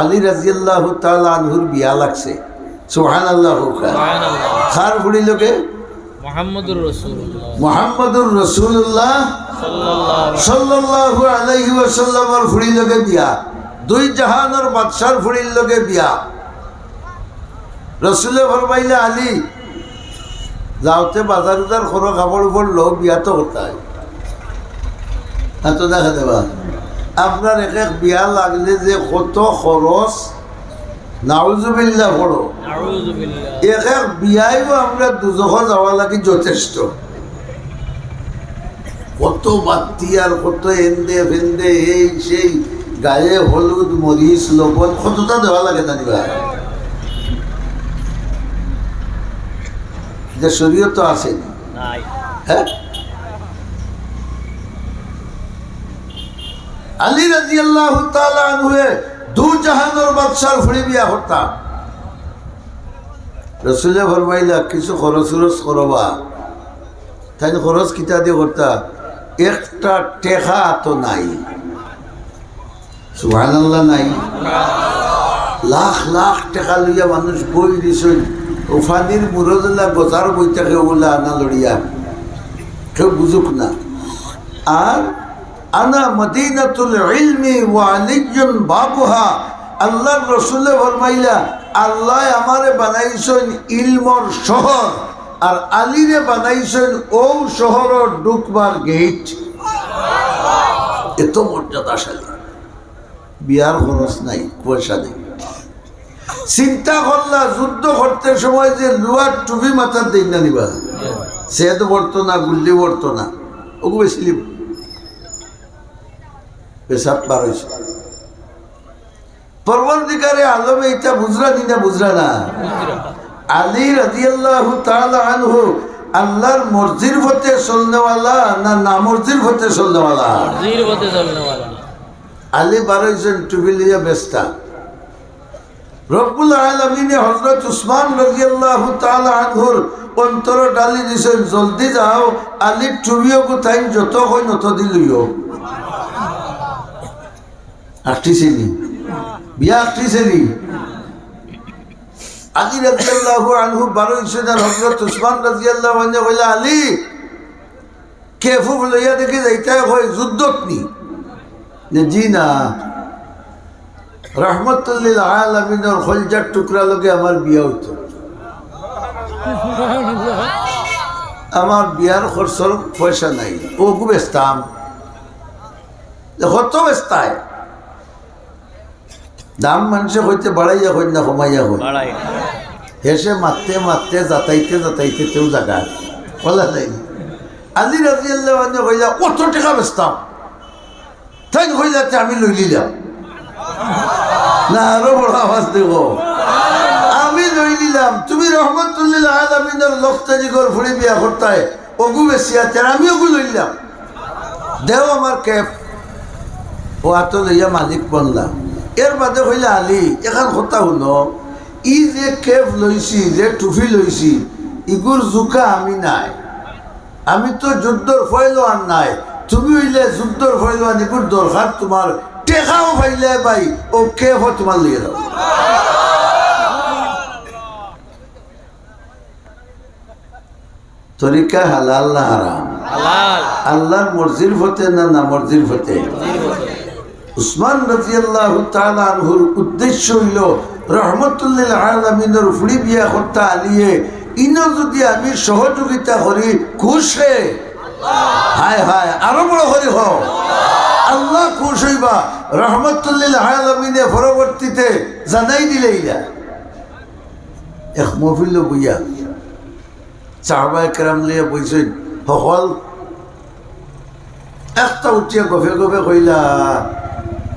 আলী রাজিয়াল্লাহ তাআলা আনহুর বিয়া লাগছে। সোহান আল্লাহ খার ফুড়ি লোকে? মোহাম্মদুর রসুল্লাহ সাল্লাল্লাহু সাল্লাল্লাহু ওয়াসাল্লামর ফুড়ি লোকে বিয়া। দুই জাহানের বাদশার ফুড়ির লোকে বিয়া। রসুলে ফরমাইলে আলী যাওতে বাজার উজার খরো কাপড় উপর লো বিয়া তো হতায় এত দেখা দেবা। আপনার এক এক বিয়া লাগলে যে কত খরচ? নাউজুবিল্লা পড়ো। এক এক বিয়াইও আমরা দুজখ যাওয়া লাগে যথেষ্ট। কত বাতি আর কত এন্দে ফেন্দে এই সেই গায়ে হলুদ মরিচ লবণ কতটা দেওয়া লাগে জানিবা? যে শরীয় তো আছে নাই। হ্যাঁ? আলী রাজি আল্লাহ দু জাহানোর বাদশার ফুড়ি বিয়া করতাম রসুলে ফরমাইলা, কিছু খরচ খরচ করবা? তাই খরচ কিতা দিয়ে করতা? একটা টেকা তো নাই। সুহান নাই। লাখ লাখ টাকা লইয়া মানুষ বই দিছেন। ওফানির মুরদুল্লাহ গজার বই থাকে ওগুলা আনা লড়িয়া কেউ বুঝুক না। আর আনা মদিনাতুল ইলমি ওয়া আলিয়ুন বাবুহা। আল্লাহর রসুলে ফরমাইলা, আল্লাহ আমারে বানাইছেন ইলমর শহর আর আলীরে বানাইছেন ও শহরের ঢুকবার গেট। এত মর্যাদাশালী বিয়ার খরচ নাই, পয়সা নেই। চিন্তা করলা, যুদ্ধ করতে সময় যে লুয়ার টুপি মাথার দিন না নিবা। সে তো বর্ত গুল্লি বর্ত না। ওগু বেশি লিব পেশাব পার হয়েছে পরবর্তীকারে আলমে এটা বুঝরা দিনা বুঝরা না? আলী রাজিয়াল্লাহু তাআলা আনহু আল্লাহর মর্জির হতে চলনেওয়ালা না না মর্জির হতে চলনেওয়ালা। আলী বারোজন টুপি লিয়া বেস্তা। রব্বুল আলমিনে হজরত উসমান রাজিয়াল্লাহু তাআলা আনহুর অন্তর ডালি দিছেন জলদি যাও আলীর টুবিও কোথায় যত হয় নত দিলিও আটটিছিলি বিয়া আটটিছিলি আলী রাজিয়াল্লাহু আনহু, বারো ইসেদার হজরত উসমান রাজিয়াল্লাহু আনহু কইলা, আলী লইয়া দেখি যাইতে হয় যুদ্ধত নি? জি না। রহমতুল্লিল আলমিনের খলজার টুকরা আমার বিয়া হইতো। আমার বিয়ার খরচর পয়সা নাই। ওগু বেচতাম কত বেচতায় দাম মানুষে হইতে বাড়াইয়া হই না কমাইয়া হই হেসে মারতে মারতে যাতাইতে যাতাইতে তেও জায়গা বলা নাই আলী রাজি আল্লাহ কইলা অত টাকা বেচতাম। তাই কইলাতে আমি লই নিলাম না আরও বড় আওয়াজ দেব। আমি লই নিলাম তুমি রহমতুল্লিল আলমিনের লক্তারিগর ফুড়ি বিয়া করতায় ওগু বেশি আছে আমি ওগু লই নিলাম দেও আমার ক্যাপ ও আত লইয়া মালিক বনলাম। এর বাদে কইলা আলী এখন কথা শুনো ই যে কেপ লইছি যে টুফি লইছি ইগুর জোকা আমি নাই। আমি তো যুদ্ধর ফয়লোয়ান নাই। তুমি হইলে যুদ্ধর ফয়লোয়ান ইগুর দরকার তোমার। টেকাও পাইলে ভাই ও কেপ তোমার লিয়ে দাও তরিকা হালাল না হারাম? আল্লাহর মর্জির ফতে না না মর্জির ফতে? উসমান রাজিয়াল্লাহু তাআলা আনহুর উদ্দেশ্য হইল রহমতুল্লিল আলামিনের ফুড়ি বিয়া করতে আলিয়ে, ইনো যদি আমি সহযোগিতা করি, খুশে হায় হায়, আরও বড় করি হ আল্লাহ খুশ হইবা, রহমতুল্লিল আলামিনে পরবর্তীতে জানাই দিলে ইলা। এক মহফিল বইয়া সাহবায় কেরাম লিয়ে বইছেন সকল একটা উঠিয়া গভে গভে কইলা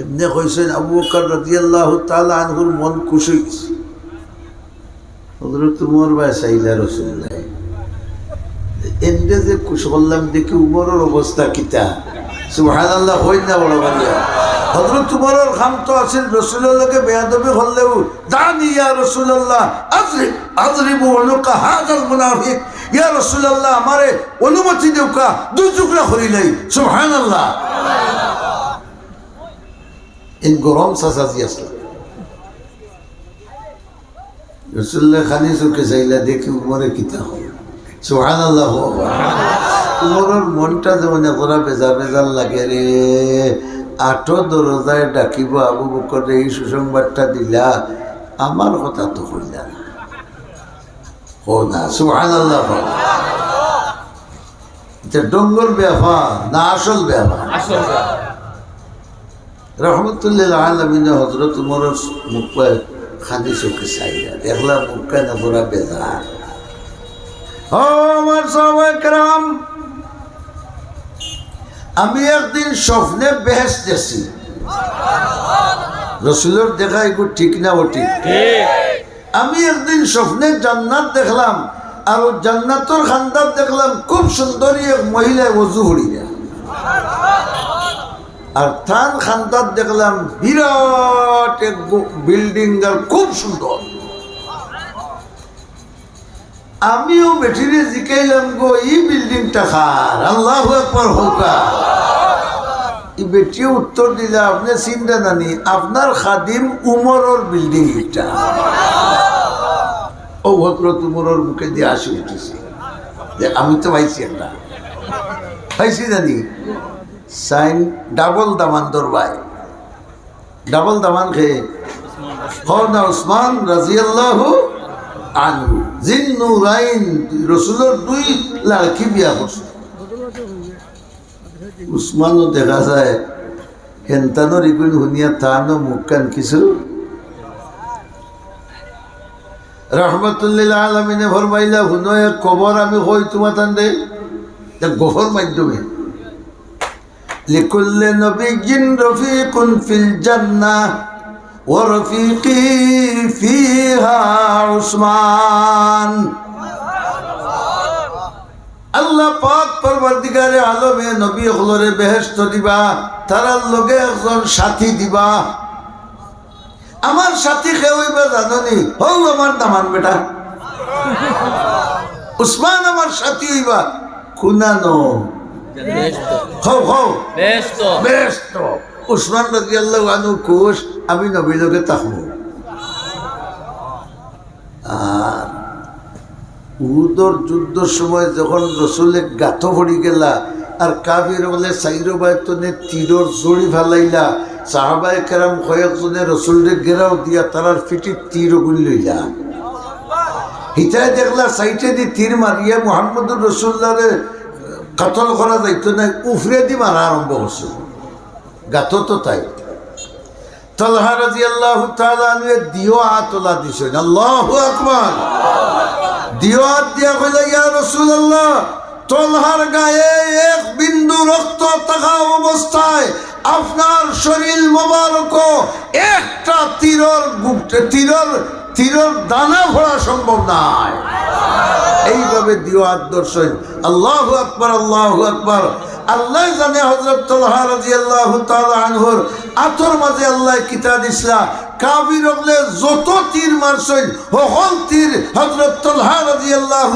এমনি কইছেন আবু বকর রাদিয়াল্লাহু তাআলা আনহুর মন খুশি হইছে। হজরত উমর বা সাইলা এনরে যে দেখি উমরের অবস্থা কিতা। হই না বড় উমরের খাম তো রসুল্লাহকে বেয়াদবি ইয়া রসুল্লাহ আজরি আজরি বলুকা হাজার মুনাফিক। ইয়া আমারে অনুমতি দেউকা, দুই টুকরা সুহান আল্লাহ ইন গরম সাসাজি আসলা খানি চোখে চাইলা দেখি উমরে কিতা হয় সুহান আল্লাহ উমরের মনটা যেমন এতটা বেজার বেজার লাগে রে আঠো দরজায় ডাকিব আবু বকর এই সুসংবাদটা দিলা আমার কথা তো হইলা ও না না আসল ব্যাপার আসল রহমতুল্লাহ আলমিনে হজরত মুখ খাদি চোখে দেখলা মুখটা না পুরা বেজার। আমি একদিন স্বপ্নে বেহেস গেছি রসুলের দেখা এগুলো ঠিক না ও ঠিক ঠিক আমি একদিন স্বপ্নে জান্নাত দেখলাম আর ও জান্নাতর খান্দার দেখলাম খুব সুন্দরী এক মহিলা অজু হরিয়া। আর থান খান্দার দেখলাম বিরাট এক বিল্ডিং আর খুব সুন্দর। আমিও বেঠিরে জিকাইলাম গো, এই বিল্ডিংটা খার আল্লাহ একবার হোকা বেটিও উত্তর দিলে, আপনি চিন্তা জানি, আপনার খাদিম উমরের বিল্ডিং এটা। ও উমরের মুখে দিয়ে আসি উঠেছি। যে, আমি তো পাইছি একটা। পাইছি জানি? সাইন ডাবল দামান দরবাই ডাবল দামান খেয়ে হরনা উসমান রাজিয়াল্লাহ আনু জিন্নু রাইন রসুলের দুই লাড়কি বিয়া করছে উসমানও দেখা যায় হেন্তানোর ইগুন শুনিয়া তানো মুখ কান কিছু। রহমতুল্লিল আলমিনে ফরমাইলা শুনো এক কবর আমি কই তোমার তান দে গোফর মাধ্যমে। لكل نبي رفيق في الجنة ورفيقي فيها عثمان আল্লাহ পাক পরবর্তীকারে আলমে নবী হলরে বেহেস্ত দিবা তারার লগে একজন সাথী দিবা আমার সাথী খেয়ে জাননি হও আমার দামান বেটা উসমান আমার সাথী হইবা খুনানো বেশ তো হও হও। উসমান রাজি আল্লাহ আনু কোষ আমি নবী লোকে আর উহুদর যুদ্ধর সময় যখন রসুলে গাথ ভরি গেলা আর কাবির বলে সাইরো বায়তনে তীরর জড়ি ফেলাইলা। সাহাবাই কেরাম কয়েকজনে রসুলরে গেরাও দিয়া তারার ফিটি তীর গুলি লইলা। হিতায় দেখলা সাইটে দি তীর মারিয়া মোহাম্মদুর রসুল্লারে কাতল করা যাইতো না উফরে দি মারা আরম্ভ করছে গাত তো তাই। তলহা রাজি আল্লাহ দিও আতলা দিছেন। আল্লাহ আকবার। দিও হাত দিয়া কইলা, ইয়া রসুল আল্লাহ তলহার গায়ে এক বিন্দু রক্ত থাকা অবস্থায় আপনার শরীর মোবারক, একটা তীরর তীরর তীরর দানা ভরা সম্ভব নয়। এইভাবে দিও আদর্শন আল্লাহ আকবর আল্লাহ আকবর। আল্লাহ জানে হজরত আল্লাহ আনহর। আতর মাঝে আল্লাহ কিতা দিসলা। যত তীর মারছেন আল্লাহ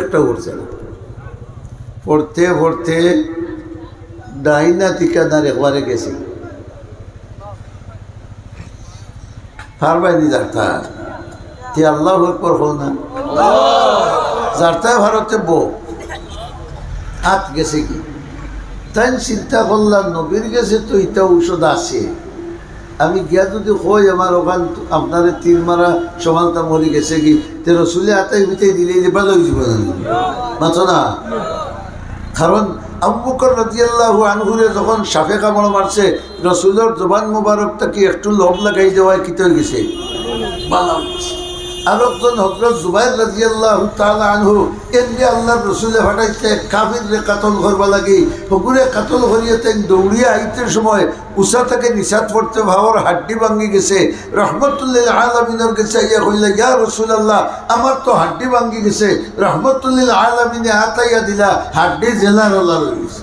একটা পড়তে পড়তে ডাইনা একবারে গেছে। ফারবাইনি যারতা তে আল্লাহ একবার হো না? যারতায় ভারতে বউ। হাত গেছে কি? তাই চিন্তা করলাম নবীর গেছে তো এটা ঔষধ আছে। আমি গিয়া যদি কই আমার ওখান আপনারে তীর মারা সমানতা মরি গেছে কি? তে রসুলে আতাই ভিতরে দিলে হয়ে যাবে মাথো না। কারণ আব্বুকর রাজিয়াল্লাহু আনহুরে যখন সাফে কামড় মারছে, রসুলের জবান মুবারকটা কি একটু লোভ লাগাই দেওয়ায় কিতর গেছে বালা গেছে। আর একজন হজরত জুবাইর রাজি আল্লাহ তালা আনহু এমনি আল্লাহ রসুলে ফাটাইছে কাফির রে কাতল করবা লাগি হকুরে কাতল করিয়ে তেন দৌড়িয়ে আইতে সময় উষা থেকে নিষাদ পড়তে ভাবর হাড্ডি ভাঙ্গি গেছে। রহমতুল্লিল আলমিনের গেছে ইয়া কইলে ইয়া রসুল আল্লাহ আমার তো হাড্ডি ভাঙ্গি গেছে। রহমতুল্লিল আলমিনে হাতাইয়া দিলা হাড্ডি জেলার ওলা রয়ে গেছে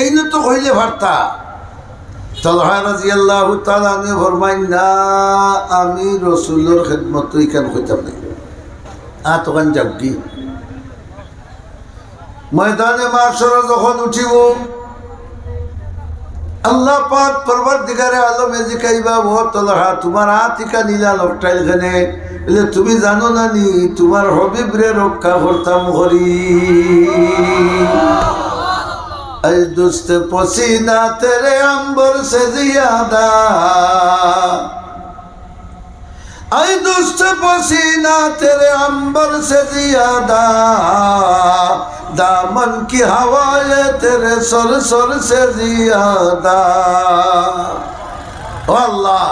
এই তো কইলে ভার্তা তলহা রাজি আল্লাহ তালানে ফরমাই না আমি রসুল্লোর খেদমত ইখান হইতাম নাই। আ তখন যাবি ময়দানে মাসর যখন উঠিব, আল্লাহ তুমি জানো না নি তোমার হবিবরে রক্ষা করতাম হরি از دوست پسیدہ تیرے امبر سے زیادہ اے دوست پسینہ تیرے امبر سے زیادہ دامن کی ہوائے تیرے سر سر سے زیادہ او اللہ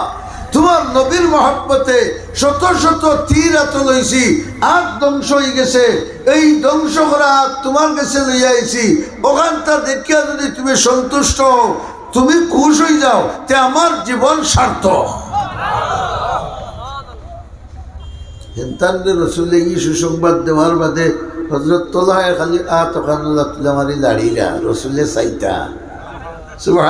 তোমার নবীর মহাব্বতে শত শত তীর এত লইছি, আগ ধ্বংস হয়ে গেছে। এই ধ্বংস করা আগ তোমার কাছে লইয়া আইছি। ওখানটা দেখিয়া যদি তুমি সন্তুষ্ট তুমি খুশ হয়ে যাও তে আমার জীবন সার্থক। হেন্তান্ডে রসুলে ই সুসংবাদ বাদে আ সাইতা সুবাহ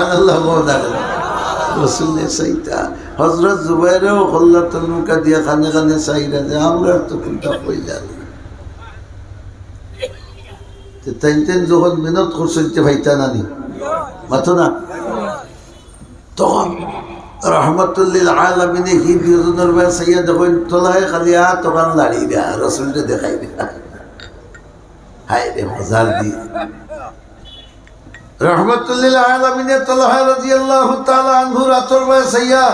সাইতা হজরত জুবাইরেও হল্লা তলুকা দিয়া খানে খানে সাইরা যে আমরা তো কোনটা কইলাম তাই তেন যখন মেহনত করছেন তে ভাইতা নানি। মাথো না? তখন রহমতুল্লিল আলমিনে হি দুজনের বেলা সাইয়া দেখেন তোলায় খালি আ, তখন লাড়ি দেয়া, রসুলটা দেখাই দেয়া। হায় রে মজার দিয়ে রহমতুল্লিল আলমিনে তলহা রাজি আল্লাহ তালা আনহুর আতর বয়সাইয়া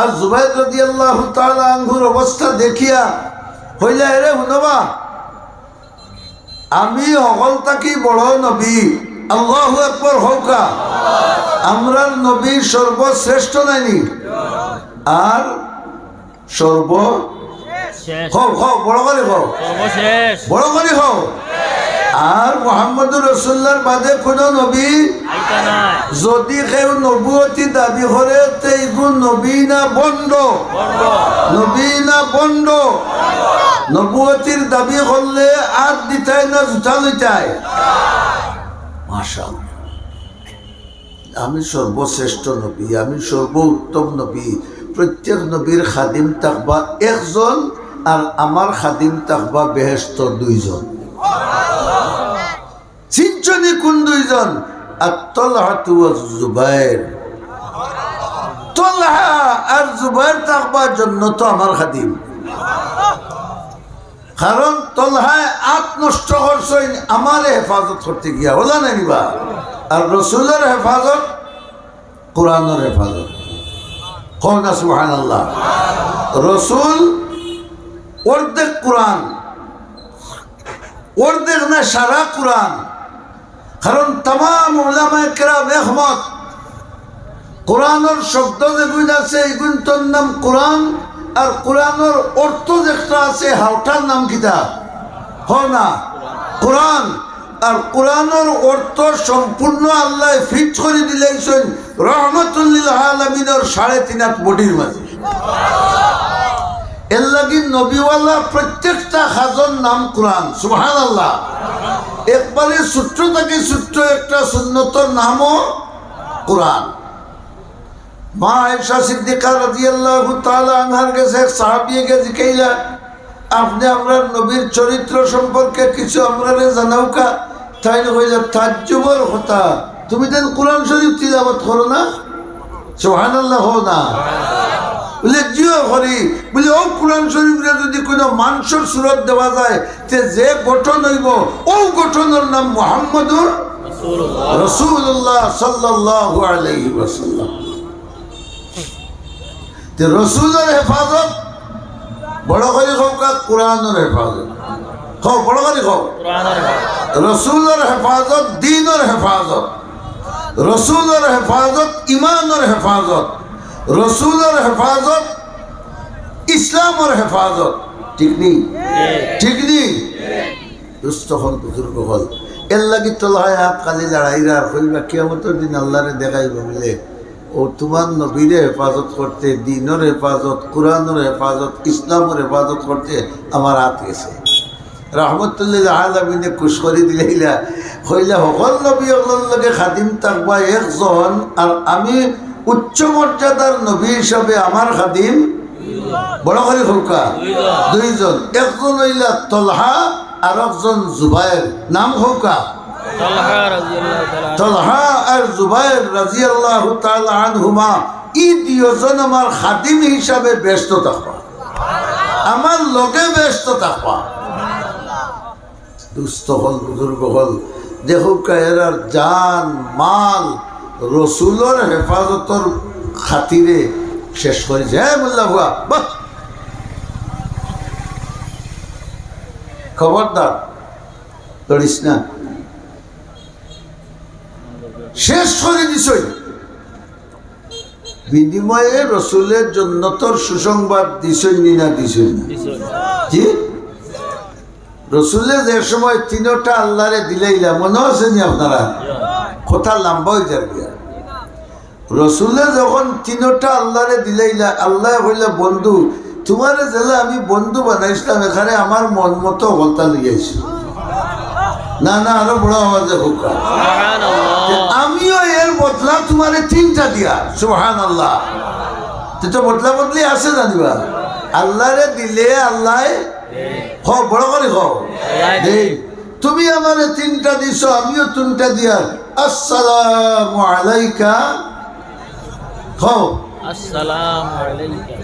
আর জুবাইর রাজি আল্লাহ আনহুর অবস্থা দেখিয়া হইলা এরে হুনবা আমি অকল তাকি বড় নবী। আল্লাহ একবার হৌকা আমরার নবী সর্বশ্রেষ্ঠ নাইনি। আর সর্ব বড় করে সর্বশেষ বড় করে হও। আর মোহাম্মদুর রসুল্লার বাদে কোনো নবী যদি কেউ নবুয়তি দাবি করে নবী না বন্ড? বন্ধ নবী না বন্ড? নবুয়তির দাবি করলে আর দিতাই না জুতা লইতাই আমি সর্বশ্রেষ্ঠ নবী আমি সর্ব উত্তম নবী। প্রত্যেক নবীর খাদিম থাকবা একজন আর আমার খাদিম থাকবা বেহেস্ত দুইজন। সিঞ্চনি কোন দুইজন? আর তলহাতু জুবাইর। তলহা আর জুবাইর থাকবার জন্য তো আমার খাদিম। কারণ তলহায় আত নষ্ট করছেন আমার হেফাজত করতে গিয়া, ওলা নাইবা আর রসুলের হেফাজত, কোরআনের হেফাজত। কন সুহান আল্লাহ রসুল অর্ধেক কোরআন অর্ধেক না সারা কোরআন। কারণ তাম কেরাম একমত। কোরআনের শব্দ যেগুন আছে এগুন তোর নাম কোরআন, আর কোরআনের অর্থ যেটা আছে, হাওটার নাম কিতা? হ না? কোরআন। আর কোরআনের অর্থ সম্পূর্ণ আল্লাহ ফিট করে দিলেছেন রহমতুল্লিল আলমিনের সাড়ে তিন হাত বডির মাঝে। এর লাগি প্রত্যেকটা হাজর নাম কোরআন সুহান আল্লাহ একবারে সূত্র থেকে সূত্র, একটা সুন্নতর নামও কোরআন। মা জিকাইলা আপনি আমরা নবীর চরিত্র সম্পর্কে কিছু আমরা জানাও তাই তুমি দেন কোরআন শরীফ তিলাবত করো না? সুবহানাল্লাহ হো না। বলে জিও করি বলে ও কোরআন শরীফরে যদি কোনো মাংসর সুরত দেওয়া যায় তে যে গঠন হইব ও গঠনের নাম মোহাম্মদুর রসুল্লাহ সাল্লাল্লাহু আলাইহি ওয়াসাল্লাম। তে রসুলের হেফাজত বড় করে হোক আর কোরআনের হেফাজত। হোক বড় করে হোক রসুলের হেফাজত দিনের হেফাজত। রসুলের হেফাজত ইমানের হেফাজত। রসুলের হেফাজত, ইসলামর হেফাজত। ঠিক নেই? ঠিক নেই? দুস্থ হল, বুজুর্গ হল। এর লাগি তোলায় হাত কালি লড়াইরা কইবা, কিয়ামতের দিন আল্লাহরে দেখাইব বলে। ও তোমার নবীরে হেফাজত করতে, দিনের হেফাজত, কোরআনের হেফাজত, ইসলামের হেফাজত করতে আমার হাত গেছে। রহমতুল্লাহ আলমিনে কুশ করে দিলাইলা হইলা সকল নবী লগে খাদিম থাকবা একজন, আর আমি উচ্চ মর্যাদার নবী হিসাবে আমার খাদিম বড় করে হৌকা দুইজন একজন হইলা তলহা আর একজন জুবাইর নাম হৌকা তালহা আর জুবাইর আনহুমা ই দুজন আমার খাদিম হিসাবে ব্যস্ত থাকবা আমার লগে ব্যস্ত থাকবা দুস্থ হল বুজুর্গ হল এরার জান মাল রসুলোর হেফাজতর খাতিরে শেষ করেছে হ্যাঁ মোল্লা ভুয়া বাহ। খবরদার লড়িস না। শেষ করে দিছই বিনিময়ে রসুলের জন্য তোর সুসংবাদ দিছই নি না দিছই না? জি রসুলে যে সময় তিনোটা আল্লাহরে দিলাইলা মনে আছে নি আপনারা? কথা লম্বা হয়ে যাবে রসুলে যখন তিনোটা আল্লাহরে দিলাইলা আল্লাহ হইলা বন্ধু তোমার জেলা আমি বন্ধু বানাইছিলাম এখানে আমার মন মতো হলতা লিয়েছি না না আরও বড় আওয়াজে হোক আমিও এর বদলা তোমারে তিনটা দিয়া। সুহান আল্লাহ তো বদলা বদলি আছে জানিবা? আল্লাহরে দিলে আল্লাহ হ বড় করে হ। দেই। তুমি আমারে তিনটা দিছো আমিও তিনটা দিয়া আসসালামু আলাইকা। হ আসসালামু আলাইকা।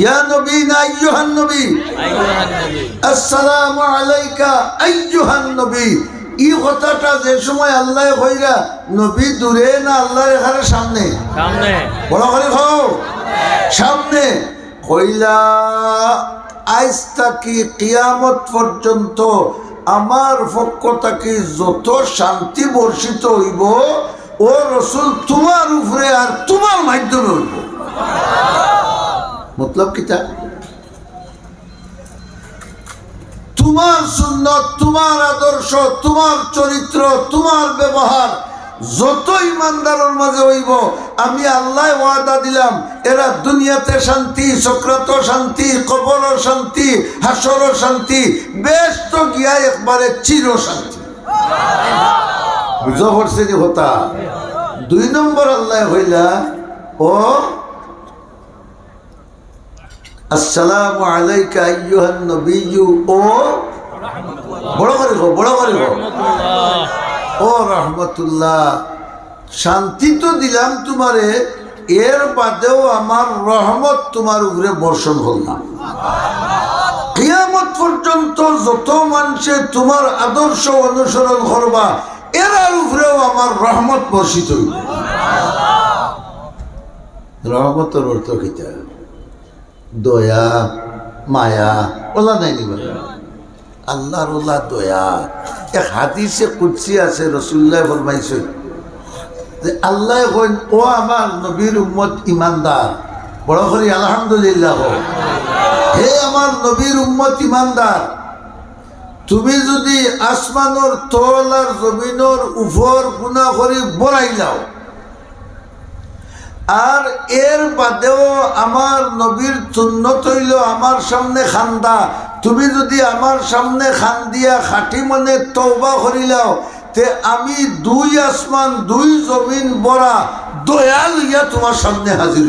ইয়া নবী না আইয়ুহান নবী? আইয়ুহান নবী। আসসালামু আলাইকা আইয়ুহান নবী। ই কথাটা যে সময় আল্লাহ কইরা নবী দূরে না আল্লাহর এখানে সামনে। সামনে। বড় করে খাও সামনে। কইলা আজ তাকি কিয়ামত পর্যন্ত আমার পক্ষ থেকে যত শান্তি বর্ষিত হইব, ও রসুল তোমার উপরে আর তোমার মাধ্যমে হইব। মতলব কিতা তোমার সুন্দর তোমার আদর্শ, তোমার চরিত্র, তোমার ব্যবহার যত ইমানদারের মাঝে হইব, আমি আল্লাহ ওয়াদা দিলাম, এরা দুনিয়াতে শান্তি, সক্রাত শান্তি, কবর শান্তি, হাসর শান্তি বেশ তো গিয়া একবারে চির শান্তি। বুঝা হতা দুই নম্বর আল্লাহ হইলা, ও, আসসালামু আলাইকা আইয়ুহান নবিয়্যু, ও, বড় করে বড় করে ও রহমতুল্লাহ, শান্তি তো দিলাম তোমারে, এর বাদেও আমার রহমত তোমার উপরে বর্ষণ করলাম কিয়ামত পর্যন্ত যত মানুষে তোমার আদর্শ অনুসরণ করবা, এরার উপরেও আমার রহমত বর্ষিত হইব। রহমতের অর্থ কিতা দয়া, মায়া, ওলা নাই নিবা আল্লাহর দয়া এক হাদিসে কুৎসি আছে, রসুল্লাহ ফরমাইছে যে, আল্লাহ কইন ও আমার নবীর উম্মত ইমানদার বড় করি আলহামদুলিল্লাহ। হে আমার নবীর উম্মত ইমানদার, তুমি যদি আসমানোর তল আর জমিনোর উপর গুণা করি বড়াইলাও আর এর বাদেও আমার নবীর সুন্নত হইল আমার সামনে খান্দা তুমি যদি আমার সামনে খান দিয়া খাটি মনে তৌবা করিলাও, তে আমি দুই আসমান, দুই জমিন বড়া দয়াল ইয়া তোমার সামনে হাজির